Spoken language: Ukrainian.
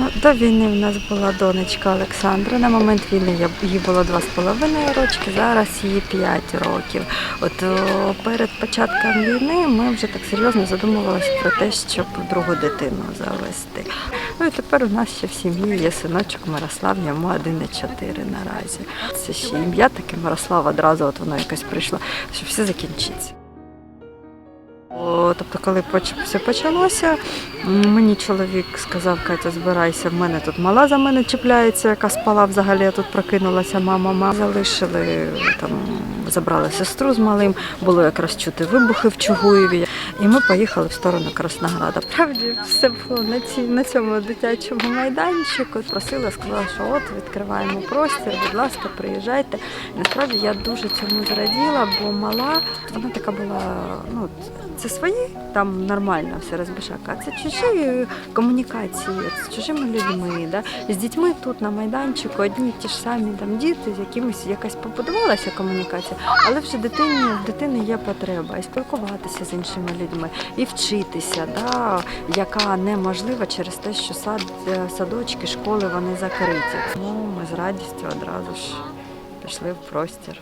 Ну, До війни в нас була донечка Олександра. На момент війни їй було два з половиною рочки, зараз їй 5 років. От перед початком війни ми вже так серйозно задумувалися про те, щоб другу дитину завести. Ну і тепер у нас ще в сім'ї є синочок Мирослав, йому 1,4 наразі. Це ще ім'я таке Мирослав одразу, от воно якось прийшло, що все закінчиться. Тобто, коли все почалося, мені чоловік сказав, Катя, збирайся, в мене тут мала за мене чіпляється, яка спала взагалі, я тут прокинулася, мама, мама. Залишили там, забрали сестру з малим, було якраз чути вибухи в Чугуєві. І ми поїхали в сторону Краснограда. Правді, все було на, цій, на цьому дитячому майданчику. Просила, сказала, що от відкриваємо простір, будь ласка, приїжджайте. І насправді я дуже цьому зраділа, бо мала, вона така була, ну, це свої, там нормально все розбишака, це чужі комунікації з чужими людьми. Да? З дітьми тут на майданчику одні й ті ж самі там діти, з якимись якась побудувалася комунікація, але вже дитині, в дитини є потреба і спілкуватися з іншими людьми, і вчитися, да? яка неможлива через те, що сад, е, садочки, школи вони закриті. Тому ми з радістю одразу ж пішли в простір.